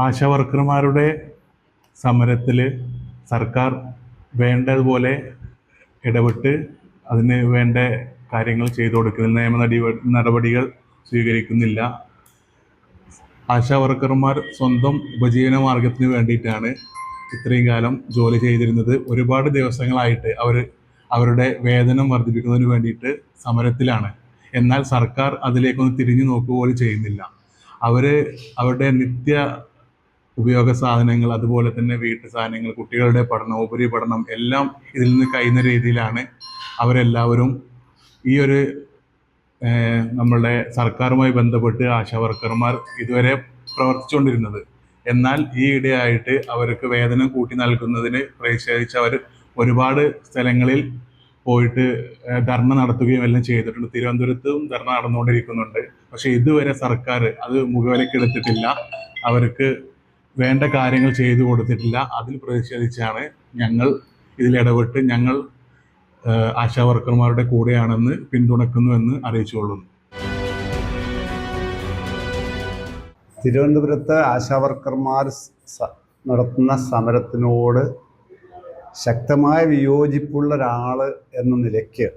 ആശാ വർക്കർമാരുടെ സമരത്തിൽ സർക്കാർ വേണ്ടതുപോലെ ഇടപെട്ട് അതിന് വേണ്ട കാര്യങ്ങൾ ചെയ്തു കൊടുക്കുന്നില്ല നിയമ നടപ നടപടികൾ സ്വീകരിക്കുന്നില്ല. ആശാവർക്കർമാർ സ്വന്തം ഉപജീവന മാർഗത്തിന് വേണ്ടിയിട്ടാണ് ഇത്രയും കാലം ജോലി ചെയ്തിരുന്നത്. ഒരുപാട് ദിവസങ്ങളായിട്ട് അവർ അവരുടെ വേതനം വർദ്ധിപ്പിക്കുന്നതിന് വേണ്ടിയിട്ട് സമരത്തിലാണ്. എന്നാൽ സർക്കാർ അതിലേക്കൊന്ന് തിരിഞ്ഞു നോക്കുക പോലും ചെയ്യുന്നില്ല. അവർ അവരുടെ നിത്യ ഉപയോഗ സാധനങ്ങൾ അതുപോലെ തന്നെ വീട്ടു സാധനങ്ങൾ കുട്ടികളുടെ പഠനം ഉപരിപഠനം എല്ലാം ഇതിൽ നിന്ന് കഴിയുന്ന രീതിയിലാണ് അവരെല്ലാവരും ഈ ഒരു നമ്മളുടെ സർക്കാരുമായി ബന്ധപ്പെട്ട് ആശാ വർക്കർമാർ ഇതുവരെ പ്രവർത്തിച്ചുകൊണ്ടിരുന്നത്. എന്നാൽ ഈ ഇടയായിട്ട് അവർക്ക് വേതനം കൂട്ടി നൽകുന്നതിന് പ്രതിഷേധിച്ച് അവർ ഒരുപാട് സ്ഥലങ്ങളിൽ പോയിട്ട് ധർണ നടത്തുകയും എല്ലാം ചെയ്തിട്ടുണ്ട്. തിരുവനന്തപുരത്തും ധർണ നടന്നുകൊണ്ടിരിക്കുന്നുണ്ട്. പക്ഷെ ഇതുവരെ സർക്കാർ അത് മുഖവിലക്കെടുത്തിട്ടില്ല അവർക്ക് വേണ്ട കാര്യങ്ങൾ ചെയ്തു കൊടുത്തിട്ടില്ല. അതിൽ പ്രതിഷേധിച്ചാണ് ഞങ്ങൾ ഇതിൽ ഇടപെട്ട് ഞങ്ങൾ ആശാവർക്കർമാരുടെ ആശാ വർക്കർമാരുടെ കൂടെയാണെന്ന് പിന്തുണക്കുന്നുവെന്ന് അറിയിച്ചുകൊള്ളുന്നു. തിരുവനന്തപുരത്ത് ആശാവർക്കർമാർ നടത്തുന്ന സമരത്തിനോട് ശക്തമായ വിയോജിപ്പുള്ള ഒരാൾ എന്ന നിലയ്ക്ക്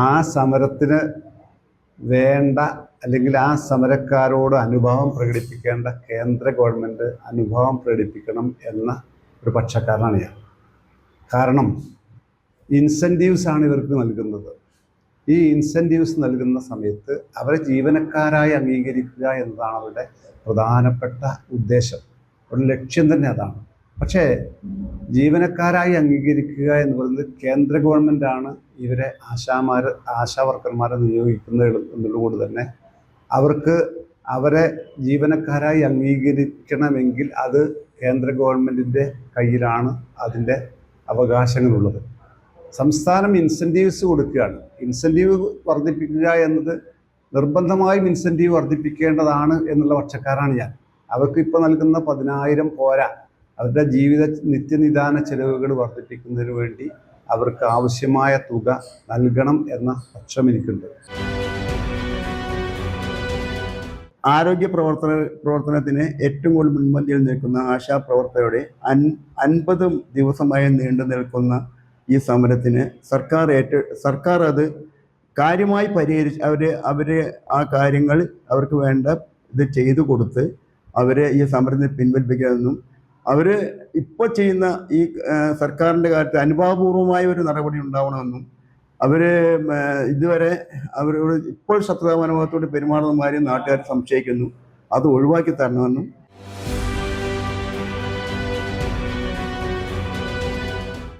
ആ സമരത്തിന് വേണ്ട അല്ലെങ്കിൽ ആ സമരക്കാരോട് അനുഭാവം പ്രകടിപ്പിക്കേണ്ട കേന്ദ്ര ഗവൺമെന്റ് അനുഭാവം പ്രകടിപ്പിക്കണം എന്ന ഒരു പക്ഷക്കാരനാണ് ഞാൻ. കാരണം ഇൻസെന്റീവ്സ് ആണ് ഇവർക്ക് നൽകുന്നത്. ഈ ഇൻസെന്റീവ്സ് നൽകുന്ന സമയത്ത് അവരെ ജീവനക്കാരായി അംഗീകരിക്കുക എന്നതാണ് അവരുടെ പ്രധാനപ്പെട്ട ഉദ്ദേശം. ഒരു ലക്ഷ്യം തന്നെ അതാണ്. പക്ഷേ ജീവനക്കാരായി അംഗീകരിക്കുക എന്ന് പറയുന്നത് കേന്ദ്ര ഗവൺമെന്റാണ് ഇവരെ ആശാമാർ ആശാ വർക്കർമാരെ നിയോഗിക്കുന്നത് എന്നുള്ളതുകൊണ്ട് തന്നെ അവർക്ക് അവരെ ജീവനക്കാരായി അംഗീകരിക്കണമെങ്കിൽ അത് കേന്ദ്ര ഗവൺമെന്റിന്റെ കയ്യിലാണ് അതിന്റെ അവകാശങ്ങളുള്ളത്. സംസ്ഥാനം ഇൻസെന്റീവ്സ് കൊടുക്കുകയാണ്. ഇൻസെന്റീവ് വർദ്ധിപ്പിക്കുക എന്നത് നിർബന്ധമായും ഇൻസെന്റീവ് വർദ്ധിപ്പിക്കേണ്ടതാണ് എന്നുള്ള പക്ഷക്കാരാണ് ഞാൻ. അവർക്ക് ഇപ്പോൾ നൽകുന്ന പതിനായിരം പോരാ. അവരുടെ ജീവിത നിത്യനിദാന ചെലവുകൾ വർദ്ധിപ്പിക്കുന്നതിന് വേണ്ടി അവർക്ക് ആവശ്യമായ തുക നൽകണം എന്ന പക്ഷം എനിക്കുണ്ട്. ആരോഗ്യ പ്രവർത്തന പ്രവർത്തനത്തിന് ഏറ്റവും കൂടുതൽ മുൻപന്തിയിൽ നിൽക്കുന്ന ആശാ പ്രവർത്തകരുടെ അൻ അൻപത് ദിവസമായി നീണ്ടു നിൽക്കുന്ന ഈ സമരത്തിന് സർക്കാർ ഏറ്റ സർക്കാർ അത് കാര്യമായി പരിഹരിച്ച് അവർ അവർ ആ കാര്യങ്ങൾ അവർക്ക് വേണ്ട ഇത് ചെയ്തു കൊടുത്ത് അവരെ ഈ സമരത്തിൽ പിൻവലിപ്പിക്കാമെന്നും അവർ ഇപ്പോൾ ചെയ്യുന്ന ഈ സർക്കാരിന്റെ കാര്യത്തിൽ അനുഭാവപൂർവമായ ഒരു നടപടി ഉണ്ടാവണമെന്നും അവർ ഇതുവരെ അവരോട് ഇപ്പോൾ ശത്രുതാ മനോഭാവത്തോട് പെരുമാറുന്ന കാര്യം നാട്ടുകാർ സംശയിക്കുന്നു അത് ഒഴിവാക്കി തരണമെന്നും